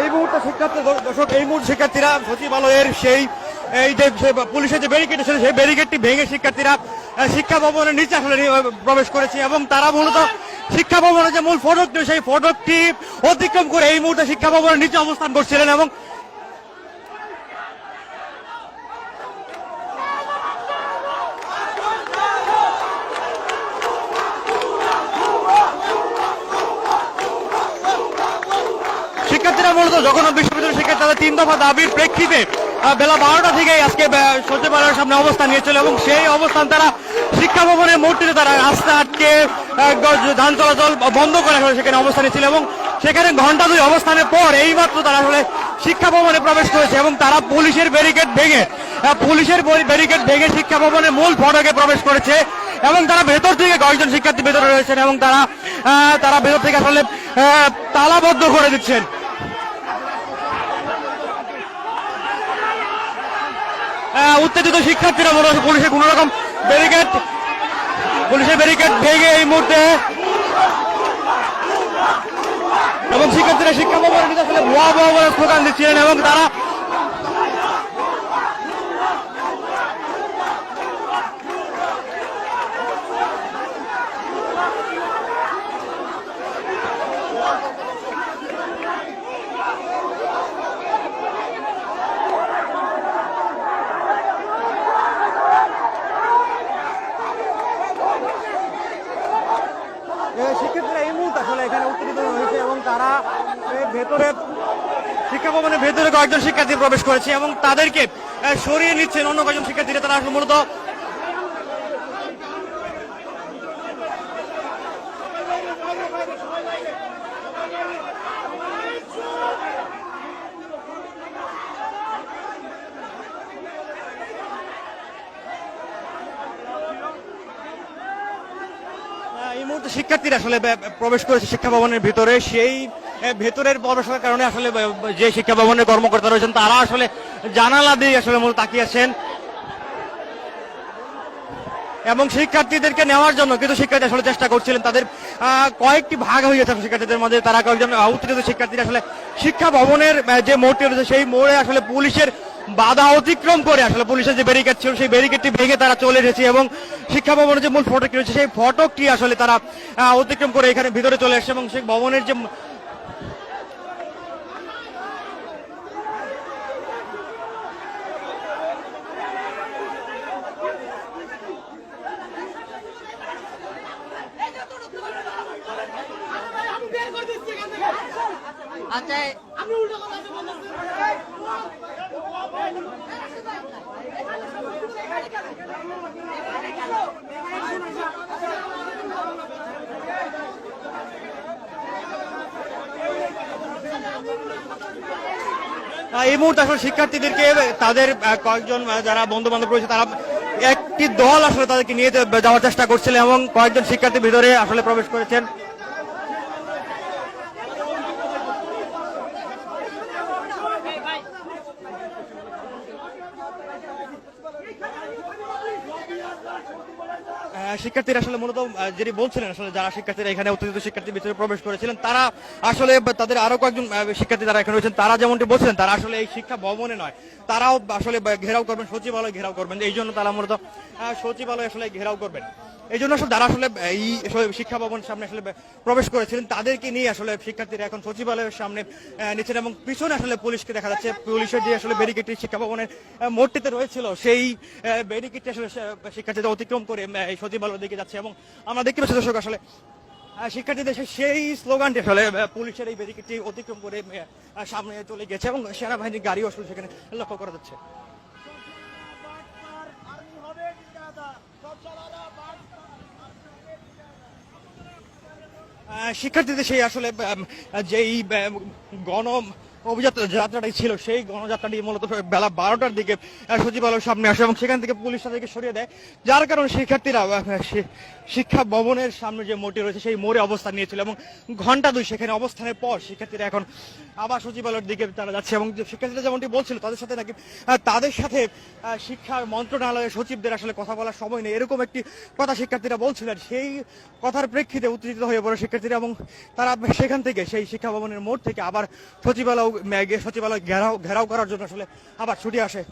এই মুহূর্তে শিক্ষার্থী দর্শক, এই মুহূর্তে শিক্ষার্থীরা, সচিবালয়ের সেই, এই যে পুলিশের যে ব্যারিকেড ছিল সেই ব্যারিকেডটি ভেঙে শিক্ষার্থীরা শিক্ষা ভবনের নিচে আসলে প্রবেশ করেছে এবং তারা মূলত শিক্ষা ভবনের যে মূল ফটকটি সেই ফটকটি অতিক্রম করে এই মুহূর্তে শিক্ষা ভবনের নিচে অবস্থান করছিলেন এবং শিক্ষার্থীরা মূলত জগন্নাথ বিশ্ববিদ্যালয়ের শিক্ষার্থী তাদের তিন দফা দাবির প্রেক্ষিতে বেলা বারোটা থেকে আজকে সচিবালয়ের সামনে অবস্থান নিয়েছিল এবং সেই অবস্থান তারা শিক্ষা ভবনের মূর্তিতে তারা রাস্তা আটকে যান চলাচল বন্ধ করে সেখানে অবস্থান নিয়েছিল এবং সেখানে ঘণ্টা দুই অবস্থানের পর এইমাত্র তারা আসলে শিক্ষা ভবনে প্রবেশ করেছে এবং তারা পুলিশের ব্যারিকেড ভেঙে পুলিশের ব্যারিকেড ভেঙে শিক্ষা ভবনের মূল ফটকে প্রবেশ করেছে এবং তারা ভেতর থেকে কয়েকজন শিক্ষার্থী ভেতরে রয়েছেন এবং তারা তারা ভেতর থেকে আসলে তালাবদ্ধ করে দিচ্ছেন। উত্তেজিত শিক্ষার্থীরা মনে পুলিশের কোন রকম ব্যারিকেড পুলিশের ব্যারিকেড ভেঙে এই মুহূর্তে এবং শিক্ষার্থীরা শিক্ষা ভবনের আসলে ভুয়া স্লোগান দিচ্ছিলেন এবং তারা এ, শিক্ষার্থীরা এই মুহূর্তে আসলে এখানে উত্তেজিত হয়েছে এবং তারা ভেতরে, শিক্ষা ভবনের ভেতরে কয়েকজন শিক্ষার্থী প্রবেশ করেছে এবং তাদেরকে সরিয়ে নিচ্ছেন অন্য কয়েকজন শিক্ষার্থীরা। তারা মূলত আহ, এই শিক্ষার্থীরা আসলে প্রবেশ করেছে শিক্ষা ভবনের ভিতরে, সেই ভেতরের প্রবেশের কারণে আসলে যে শিক্ষা ভবনের কর্মকর্তা রয়েছেন, তারা আসলে জানালা দিয়ে আসলে মূলত তাকিয়ে আছেন। এবং শিক্ষার্থীদেরকে নেওয়ার জন্য কিন্তু শিক্ষার্থী আসলে চেষ্টা করছিলেন, তাদের কয়েকটি ভাগ হয়ে গেছে শিক্ষার্থীদের মধ্যে, তারা কয়েকজন উত্তেজিত শিক্ষার্থীরা আসলে শিক্ষা ভবনের যে মোড়টি রয়েছে, সেই মোড়ে আসলে পুলিশের বাধা অতিক্রম করে আসলে পুলিশের যে ব্যারিকেড ছিল সেই ব্যারিকেডটি ভেঙে তারা চলে এসেছে এবং শিক্ষা ভবনের যে মূল ফটকটি রয়েছে সেই ফটকটি আসলে তারা অতিক্রম করে এখানে ভিতরে চলে এসেছে এবং সেই ভবনের যে আচ্ছা আহ, এই মুহূর্তে আসলে শিক্ষার্থীদেরকে তাদের কয়েকজন যারা বন্ধু বান্ধব রয়েছে, তারা একটি দল আসলে তাদেরকে নিয়ে যাওয়ার চেষ্টা করছিল এবং কয়েকজন শিক্ষার্থী ভিতরে আসলে প্রবেশ করেছেন। শিক্ষার্থীরা আসলে মূলত যিনি বলছিলেন আসলে যারা শিক্ষার্থীরা এখানে উত্তেজিত শিক্ষার্থী ভিতরে প্রবেশ করেছিলেন, তারা আসলে তাদের আরও কয়েকজন শিক্ষার্থী যারা এখানে রয়েছেন, তারা যেমনটি বলছিলেন, তারা আসলে এই শিক্ষা ভবনে নয়। তারাও আসলে ঘেরাও করবেন, সচিবালয় ঘেরাও করবেন, এই জন্য তারা মূলত সচিবালয় আসলে ঘেরাও করবেন। এই জন্য আসলে যারা আসলে এই শিক্ষা ভবনের সামনে আসলে প্রবেশ করেছিলেন, তাদেরকে নিয়ে আসলে শিক্ষার্থীরা এখন সচিবালয়ের সামনে নিচ্ছেন এবং পিছনে আসলে পুলিশকে দেখা যাচ্ছে। পুলিশের যে আসলে ব্যারিকেডটি শিক্ষা ভবনের মোড়টিতে রয়েছিল, সেই ব্যারিকেডটি আসলে শিক্ষার্থীদের অতিক্রম করে এই সচিবালয়ের দিকে যাচ্ছে এবং আমরা দেখতে পাচ্ছি দর্শক আসলে শিক্ষার্থীদের সেই স্লোগানটি আসলে পুলিশের এই ব্যারিকেডটি অতিক্রম করে সামনে চলে গেছে এবং সেনাবাহিনীর গাড়িও আসলে সেখানে লক্ষ্য করা যাচ্ছে। শিক্ষার্থীদের সেই আসলে যেই গণ যাত্রাটাই ছিল সেই গণযাত্রাটি মূলত বেলা বারোটার দিকে সামনে আসে এবং সেখান থেকে পুলিশ তাদেরকে সরিয়ে দেয়। যার কারণে শিক্ষার্থীরা শিক্ষা ভবনের সামনে যে মোড়টি রয়েছে সেই মোড়ে অবস্থান নিয়েছিল এবং ঘণ্টা দুই সেখানে অবস্থানের পর শিক্ষার্থীরা এখন আবার সচিবালয়ের দিকে তারা যাচ্ছে এবং শিক্ষার্থীরা যেমনটি বলছিল, তাদের সাথে নাকি তাদের সাথে শিক্ষা মন্ত্রণালয়ের সচিবদের আসলে কথা বলার সময় নেই। এরকম একটি কথা শিক্ষার্থীরা বলছিলেন সেই কথার প্রেক্ষিতে উত্তেজিত হয়ে পড়ে শিক্ষার্থীরা এবং তারা সেখান থেকে সেই শিক্ষা ভবনের মোড় থেকে আবার সচিবালয় সচিবালয় ঘেরাও ঘেরাও করার জন্য আসলে আবার ছুটি আসে।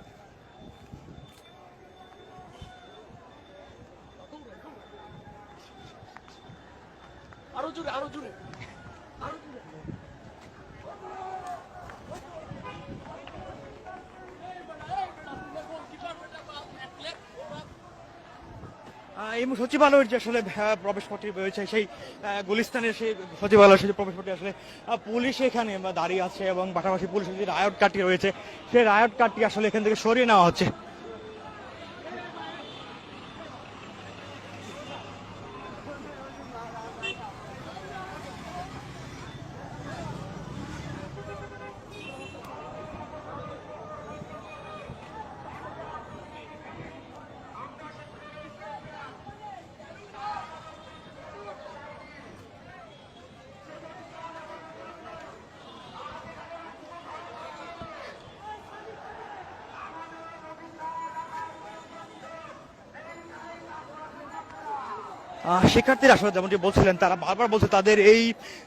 আরও জোরে আরও জোরে। এই সচিবালয়ের যে আসলে প্রবেশ রয়েছে, সেই গুলিস্তানের সেই সচিবালয়ের সেই প্রবেশ আসলে পুলিশ এখানে দাঁড়িয়ে আছে এবং পাশাপাশি পুলিশের যে রায়ট কার্ডটি রয়েছে, সেই রায়ট কার্ডটি আসলে এখান থেকে সরিয়ে নেওয়া হচ্ছে। শিক্ষার্থীরা আসলে যেমনটি বলছিলেন, তারা বারবার বলছে তাদের এই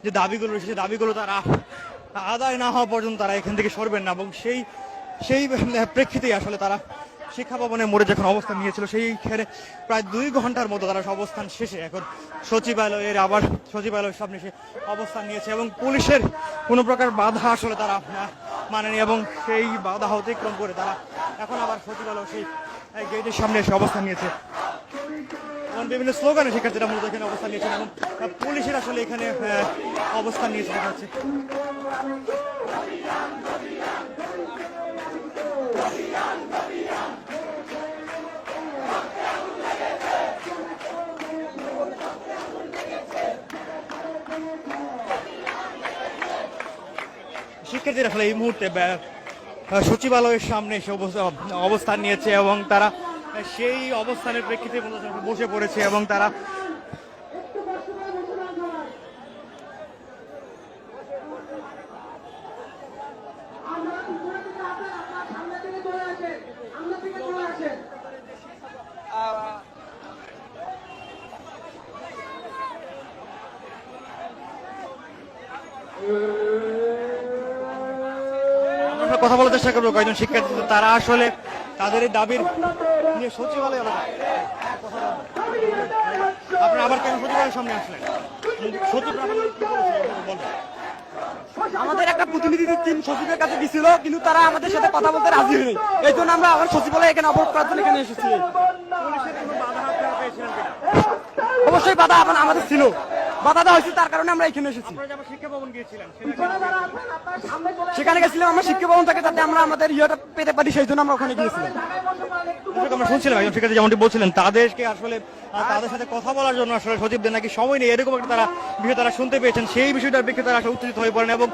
যে দাবিগুলো রয়েছে সেই দাবিগুলো তারা আদায় না হওয়া পর্যন্ত তারা এখান থেকে সরবেন না এবং সেই সেই প্রেক্ষিতেই আসলে তারা শিক্ষা ভবনের মোড়ে যখন অবস্থান নিয়েছিল সেইখানে প্রায় দুই ঘণ্টার মতো তারা অবস্থান শেষে এখন সচিবালয়ের আবার সচিবালয়ের সামনে সে অবস্থান নিয়েছে এবং পুলিশের কোনো প্রকার বাধা আসলে তারা মানেনি এবং সেই বাধা অতিক্রম করে তারা এখন আবার সচিবালয় সেই গেটের সামনে এসে অবস্থান নিয়েছে। এবং বিভিন্ন স্লোগানে শিক্ষার্থীরা মূলত এখানে অবস্থান নিয়েছেন এবং পুলিশের আসলে এখানে অবস্থান নিয়েছে দেখা যাচ্ছে শিক্ষার্থীরা আসলে এই মুহূর্তে সচিবালয়ের সামনে এসে অবস্থান নিয়েছে এবং তারা সেই অবস্থানের প্রেক্ষিতে বসে পড়েছে এবং তারা কথা বলার চেষ্টা করব কয়েকজন শিক্ষার্থী। তারা আসলে তাদের দাবির নিয়ে সচিবালয় আলাদা আপনারা আবার কেন সচিবালয়ের সামনে আসলেন? সচিব। আমাদের একটা প্রতিনিধি টিম সচিবের কাছে গেছিল কিন্তু তারা আমাদের সাথে কথা বলতে রাজি হয়নি। এই জন্য আমরা আমার সচিবালয় এখানে অবরোধ করার জন্য এখানে এসেছি। পুলিশের কোনো বাধা আপনারা পেয়েছিলেন কিনা? অবশ্যই বাধা আমার- আমাদের ছিল। বাধা দেওয়া হয়েছে তার কারণে আমরা এখানে এসেছি। আপনারা আবার সেখানে গেছিলাম আমরা শিক্ষা ভবন থেকে যাতে আমরা আমাদের ইয়েটা পেতে পারি সেই জন্য আমরা ওখানে গিয়েছিলাম। আমরা শুনছিলাম একজন শিক্ষার্থী যেমনটি বলছিলেন তাদেরকে আসলে তাদের সাথে কথা বলার জন্য আসলে সচিবদের নাকি সময় নেই এরকম একটা তারা বিষয় তারা শুনতে পেয়েছেন সেই বিষয়টার প্রেক্ষিতে তারা আসলে উত্তেজিত হয়ে পড়েন এবং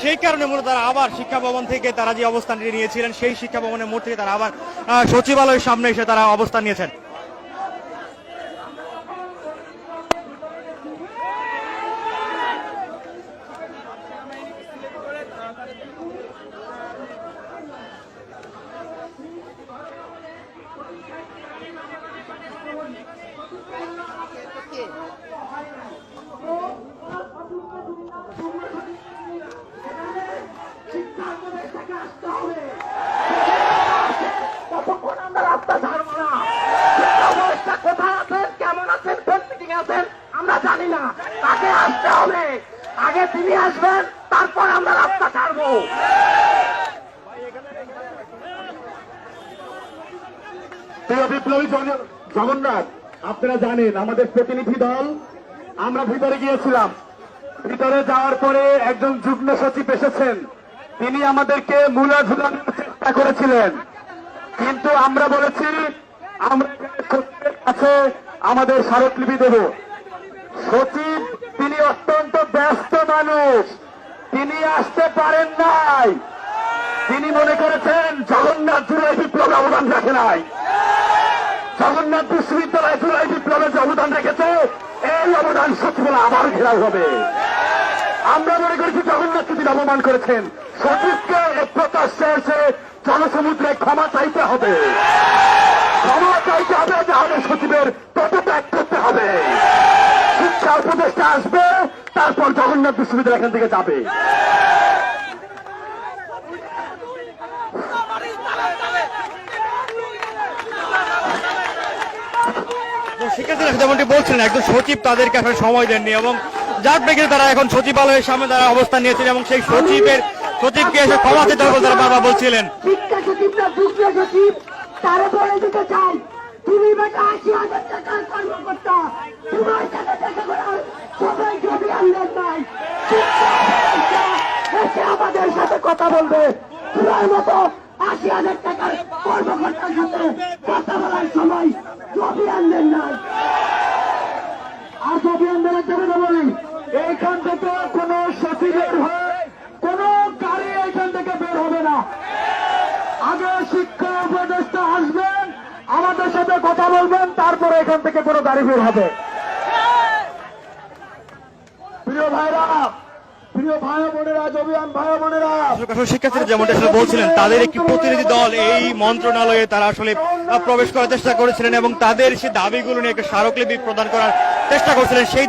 সেই কারণে মূলত তারা আবার শিক্ষা ভবন থেকে তারা যে অবস্থানটি নিয়েছিলেন সেই শিক্ষা ভবনের মোড় থেকে তারা আবার সচিবালয়ের সামনে এসে তারা অবস্থান নিয়েছেন ততক্ষণ আমরা রাস্তা ছাড়বো না শিক্ষা ব্যবস্থা কোথায় আছেন কেমন আছেন কোন মিটিং আছেন আমরা জানি না তাকে আসতে হবে আগে তিনি আসবেন তারপর আমরা রাস্তা ছাড়বো প্রিয় বিপ্লবী জন- জগন্নাথ আপনারা জানেন, আমাদের প্রতিনিধি দল, আমরা ভিতরে গিয়েছিলাম। ভিতরে যাওয়ার পরে একজন যুগ্ম সচিব এসেছেন। তিনি আমাদেরকে মূলা ঝুলানোর চেষ্টা করেছিলেন। কিন্তু আমরা বলেছি, আমরা কাছে আমাদের স্মারকলিপি দেব। সচিব, তিনি অত্যন্ত ব্যস্ত মানুষ। তিনি আসতে পারেন নাই। তিনি মনে করেছেন, জগন্নাথ জুলাই বিপ্লবে অবদান রাখে নাই। জগন্নাথ বিশ্ববিদ্যালয় জুলাই বিপ্লবের যে অবদান রেখেছে। এই অবদান সচিবালয় আবার ঘেরাও হবে। আমরা মনে করেছি জগন্নাথকে তিনি অপমান করেছেন। সচিবকে প্রকাশ্যে এসে জনসমুদ্রে ক্ষমা চাইতে হবে। ক্ষমা চাইতে হবে, তাহলে সচিবের পদত্যাগ করতে হবে। শিক্ষা উপদেষ্টা আসবে, তারপর জগন্নাথ বিশ্ববিদ্যালয় এখান থেকে যাবে। যেমনটি বলছিলেন একজন সচিব তাদেরকে সময় দেননি এবং যার প্রেক্ষিতে তারা এখন সচিবালয়ের সামনে তারা অবস্থান নিয়েছেন এবং সেই সচিবের, সচিবকে এসে ক্ষমা হবে তারা বারবার বলছিলেন। দিতে কথা বলবে। তোমার মতো আশি হাজার টাকার কর্মকর্তার সাথে কথা বলার সময় জমি আনলেন নাই আর যদি আন্দোলন করে বলি এইখান থেকে কোন সচিবের হয়ে কোন গাড়ি এইখান থেকে বের হবে না আগে শিক্ষা উপদেষ্টা আসবেন আমাদের সাথে কথা বলবেন, তারপরে এখান থেকে কোনো গাড়ি বের হবে। প্রিয় ভাইরা তাদের নিয়ে স্মারকলিপি প্রদান করার চেষ্টা করছিলেন। সেই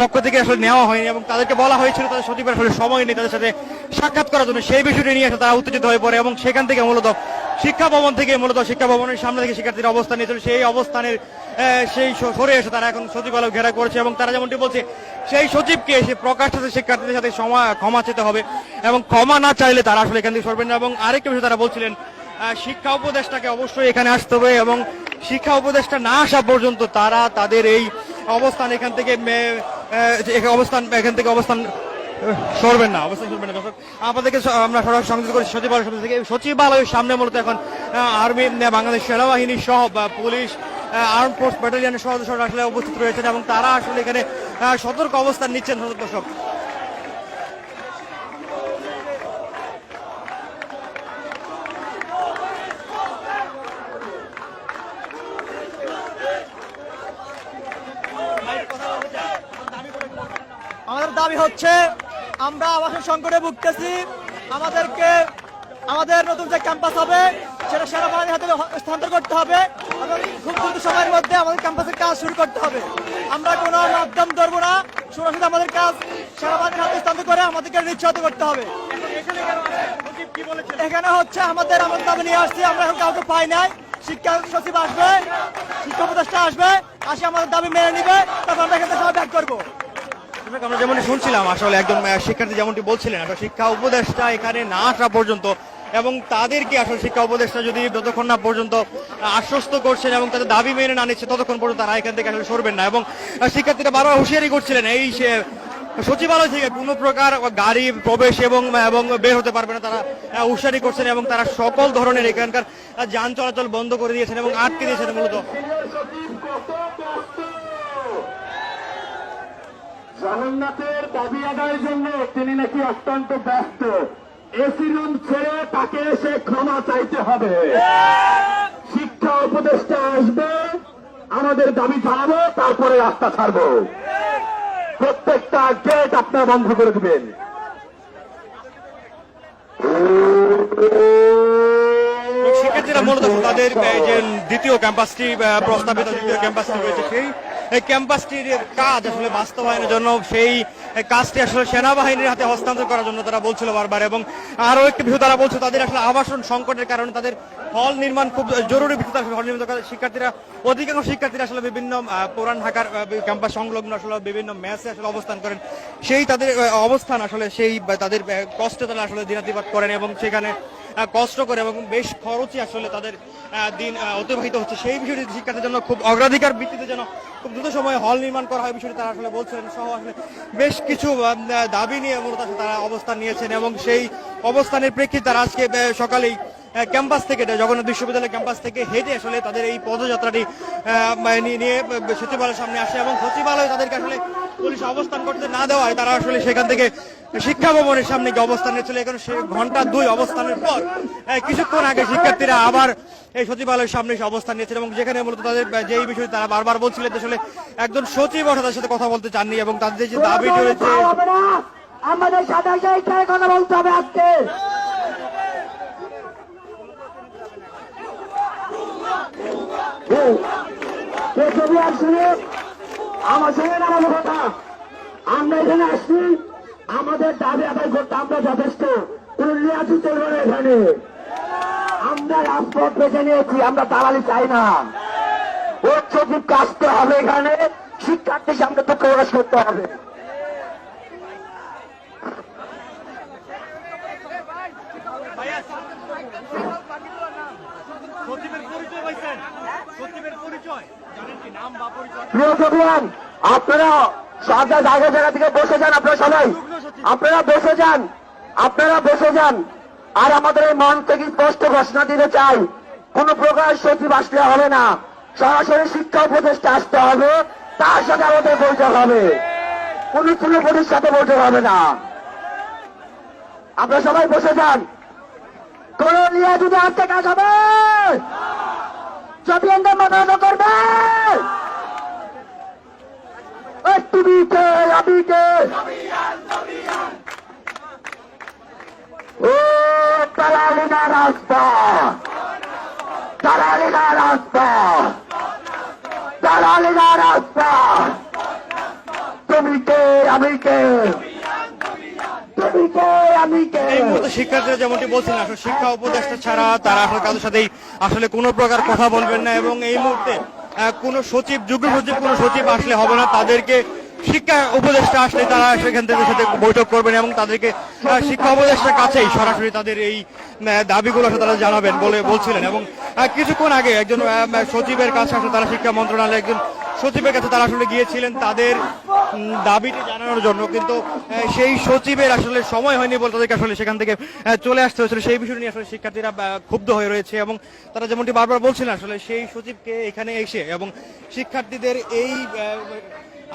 পক্ষ থেকে আসলে নেওয়া হয়নি এবং তাদেরকে বলা হয়েছিল তাদের সময় তাদের সাথে সাক্ষাৎ করার জন্য। সেই বিষয়টি নিয়ে আসলে তারা উত্তেজিত হয়ে পড়ে এবং সেখান থেকে মূলত শিক্ষা ভবন থেকে মূলত শিক্ষা ভবনের সামনে থেকে শিক্ষার্থীরা অবস্থান নিয়েছিল। সেই অবস্থানের সেই সরে এসে তারা এখন সচিবালয় ঘেরা করেছে এবং তারা যেমনটি বলছে, সেই সচিবকে এসে প্রকাশ প্রকাশ্যে শিক্ষার্থীদের সাথে ক্ষমা চেতে হবে এবং ক্ষমা না চাইলে তারা আসলে এখান থেকে সরবেন না এবং আরেকটা বিষয় তারা বলছিলেন শিক্ষা উপদেষ্টাকে অবশ্যই এখানে আসতে হবে এবং শিক্ষা উপদেষ্টা না আসা পর্যন্ত তারা তাদের এই অবস্থান এখান থেকে অবস্থান, এখান থেকে অবস্থান সরবেন না, অবশ্যই সরবেন না, দর্শক। আপনাদেরকে আমরা সরাসরি সংযুক্ত করি সচিবালয় সামনে থেকে। সচিবালয়ের সামনে মূলত এখন আর্মি বাংলাদেশ সেনাবাহিনী সহ পুলিশ আর্ম ফোর্স ব্যাটালিয়নের সদস্যরা আসলে উপস্থিত রয়েছেন এবং তারা আসলে এখানে সতর্ক অবস্থান নিচ্ছেন, দর্শক আমাদের দাবি হচ্ছে আমরা আবাসন সংকটে ভুগতেছি। আমাদেরকে, আমাদের নতুন যে ক্যাম্পাস হবে, সেটা সেনাবাহিনীর হাতে হস্তান্তর করতে হবে। খুব দ্রুত সময়ের মধ্যে আমাদের ক্যাম্পাসের কাজ শুরু করতে হবে। আমরা কোনো মাধ্যম ধরবো না। সরাসরি আমাদের কাজ সেনাবাহিনীর হাতে হস্তান্তর করে আমাদেরকে নিশ্চিত করতে হবে। এখানে হচ্ছে আমাদের আমাদের দাবি নিয়ে আসছি। আমরা এখন কাউকে পাই নাই। শিক্ষা সচিব আসবে, শিক্ষা উপদেষ্টা আসবে, আসে আমাদের দাবি মেনে নিবে। তারপর আমরা এখান সবাই ব্যাক করব। আমরা যেমনটি শুনছিলাম, আসলে একজন শিক্ষার্থী যেমনটি বলছিলেন, আসলে শিক্ষা উপদেষ্টা এখানে না আসা পর্যন্ত এবং তাদেরকে আসলে শিক্ষা উপদেষ্টা যদি যতক্ষণ না পর্যন্ত আশ্বস্ত করছেন এবং তাদের দাবি মেনে না নিচ্ছে, ততক্ষণ পর্যন্ত তারা এখান থেকে আসলে সরবেন না এবং শিক্ষার্থীরা বারবার হুঁশিয়ারি করছিলেন, এই সচিবালয় থেকে কোনো প্রকার গাড়ি, প্রবেশ এবং এবং বের হতে পারবে না, তারা হুঁশিয়ারি করছেন এবং তারা সকল ধরনের এখানকার যান চলাচল বন্ধ করে দিয়েছেন এবং আটকে দিয়েছেন মূলত। জগন্নাথের দাবি আদায়ের জন্য তিনি নাকি অত্যন্ত ব্যস্ত। এসি রুম ছেড়ে তাকে এসে ক্ষমা চাইতে হবে। শিক্ষা উপদেষ্টা আসবে, আমাদের দাবি জানাব, তারপরে রাস্তা ছাড়বো। প্রত্যেকটা গেট আপনার বন্ধ করে দিবেন। শিক্ষার্থীরা মূলত তাদের যে দ্বিতীয় ক্যাম্পাসটি প্রস্তাবিত দ্বিতীয় ক্যাম্পাসটি রয়েছে সেই ক্যাম্পাসটির কাজ আসলে বাস্তবায়নের জন্য, সেই কাজটি আসলে সেনাবাহিনীর হাতে হস্তান্তর করার জন্য তারা বলছিল বারবার, এবং আরও একটি বিষয় তারা বলছে, তাদের আসলে আবাসন সংকটের কারণে তাদের হল নির্মাণ খুব জরুরি ভিত্তিতে আসলে হল নির্মাণ শিক্ষার্থীরা, অধিকাংশ শিক্ষার্থীরা আসলে বিভিন্ন পুরান ঢাকার ক্যাম্পাস সংলগ্ন আসলে বিভিন্ন ম্যাচে আসলে অবস্থান করেন। সেই তাদের অবস্থান আসলে সেই তাদের কষ্টে তারা আসলে দিনাতিপাত করেন, এবং সেখানে কষ্ট করে এবং বেশ খরচই আসলে তাদের দিন অতিবাহিত হচ্ছে। সেই বিষয়টি শিক্ষার্থীর জন্য খুব অগ্রাধিকার ভিত্তিতে যেন খুব দ্রুত সময়ে হল নির্মাণ করা হয়, বিষয়টি তারা আসলে বলছেন সহ আসলে বেশ কিছু দাবি নিয়ে মূলত তারা অবস্থান নিয়েছেন এবং সেই অবস্থানের প্রেক্ষিতে তারা আজকে সকালেই ক্যাম্পাস থেকে জগন্নাথ বিশ্ববিদ্যালয় ক্যাম্পাস থেকে হেঁটে আসলে তাদের এই পদযাত্রাটি মানে নিয়ে সচিবালয়ের সামনে আসে এবং সচিবালয় তাদেরকে আসলে পুলিশ অবস্থান করতে না দেওয়ায় তারা আসলে সেখান থেকে শিক্ষা ভবনের সামনে গিয়ে অবস্থান নিয়েছিল এখানে ঘণ্টা দুই অবস্থানের পর কিছুক্ষণ আগে শিক্ষার্থীরা আবার এই সচিবালয়ের সামনে এসে অবস্থান নিয়েছিল এবং যেখানে মূলত তাদের যেই বিষয়ে তারা বারবার বলছিলেন আসলে একজন সচিব তাদের সাথে কথা বলতে চাননি এবং তাদের যে দাবি রয়েছে আমাদের সাথে কথা বলতে হবে আজকে আমার সঙ্গে নামাবো কথা আমরা এখানে আসছি। আমাদের দাবি আদায় করতে আমরা যথেষ্ট। কোন রিয়াজি চলবে না এখানে। আমরা রাজপথ বেছে নিয়েছি। আমরা দালালি চাই না। সচিবকে আসতে হবে এখানে। শিক্ষার্থীর সামনে তো প্রকাশ করতে হবে সচিবের পরিচয় পাইছেন সচিবের পরিচয় জানেন কি নাম বা পরিচয় প্রিয় সবিয়ান আপনারা সব জায়গা জায়গা থেকে বসে যান আপনারা সবাই। আপনারা বসে যান, আপনারা বসে যান। আর আমাদের এই মন থেকে স্পষ্ট ঘোষণা দিতে চাই, কোন প্রকার সচিব আসলে হবে না। সরাসরি শিক্ষা উপদেষ্টা আসতে হবে, তার সাথে আমাদের বৈঠক হবে। কোন চুলোপতির সাথে বৈঠক হবে না। আপনারা সবাই বসে যান। কোন নিয়ে যদি আসতে কাজ হবে সবিয়ানদের মনোনয়ন করবে ওই তুমি ও তালালিনা রাস্তা তালালিনা রাস্তা তালালিনা রাস্তা তুমি কে আমি কে শিক্ষার্থীরা যেমনটি বলছিলেন আসলে শিক্ষা উপদেষ্টা ছাড়া তারা আসলে কারোর সাথেই আসলে কোনো প্রকার কথা বলবেন না এবং এই মুহূর্তে কোনো সচিব, যুগ্ম সচিব, কোনো সচিব আসলে হবে না। তাদেরকে শিক্ষা উপদেষ্টা আসলে তারা সেখান থেকে সাথে বৈঠক করবেন এবং তাদেরকে শিক্ষা উপদেষ্টার কাছেই সরাসরি তাদের এই দাবিগুলো তারা জানাবেন বলে বলছিলেন। এবং কিছুক্ষণ আগে একজন সচিবের কাছে আসলে তারা শিক্ষা মন্ত্রণালয়ে একজন সচিবের কাছে তারা আসলে গিয়েছিলেন তাদের দাবিটি জানানোর জন্য। কিন্তু সেই সচিবের আসলে সময় হয়নি বলে তাদেরকে আসলে সেখান থেকে চলে আসতে হয়েছিল। সেই বিষয় নিয়ে আসলে শিক্ষার্থীরা ক্ষুব্ধ হয়ে রয়েছে এবং তারা যেমনটি বারবার বলছিলেন, আসলে সেই সচিবকে এখানে এসে এবং শিক্ষার্থীদের এই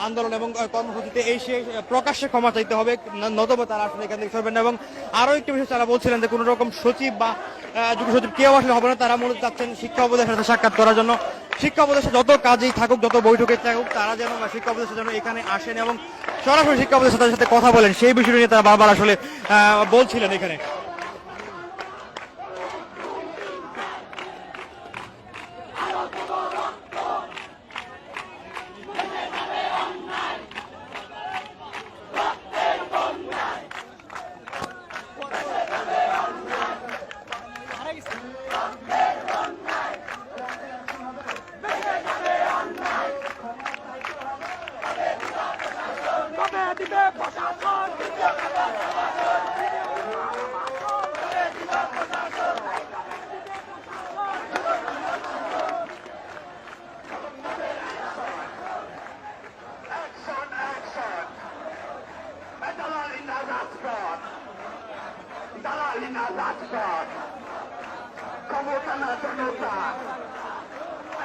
আন্দোলন এবং কর্মসূচিতে এসে আহ, প্রকাশ্যে ক্ষমা চাইতে হবে। নতবা তারা আসলে এখান থেকে সরবেন না এবং আরও একটি বিষয় তারা বলছিলেন যে কোনো রকম সচিব বা যুগ্ম সচিব কেউ আসলে হবে না। তারা মূলত চাচ্ছেন শিক্ষা উপদেষ্টার সাথে সাক্ষাৎ করার জন্য। শিক্ষা উপদেষ্টা যত কাজেই থাকুক যত বৈঠকে থাকুক তারা যেন শিক্ষা উপদেষ্টা যেন এখানে আসেন এবং সরাসরি শিক্ষা উপদেষ্টা তাদের সাথে কথা বলেন। সেই বিষয় নিয়ে তারা বারবার আসলে বলছিলেন এখানে। দালালিনা রাজপথ দালালিনা রাজপথ ক্ষমতা না জনতা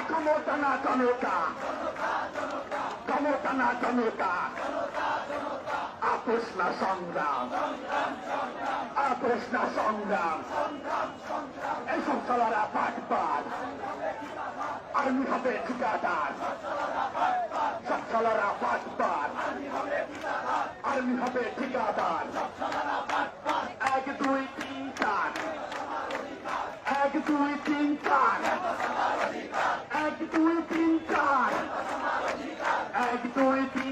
ক্ষমতা না জনতা ক্ষমতা না জনতা আপোষ না সংগ্রাম আপোষ না সংগ্রাম এইসব চলারা পাঠ পাঠ। আর্মি হবে ঠিকাদার। সব চলারা পাঠ পাঠ। আর্মি হবে ঠিকাদার। এক, দুই, তিন, চার। এক, দুই, তিন, চার। এক, দুই, তিন, চার। এক, দুই, তিন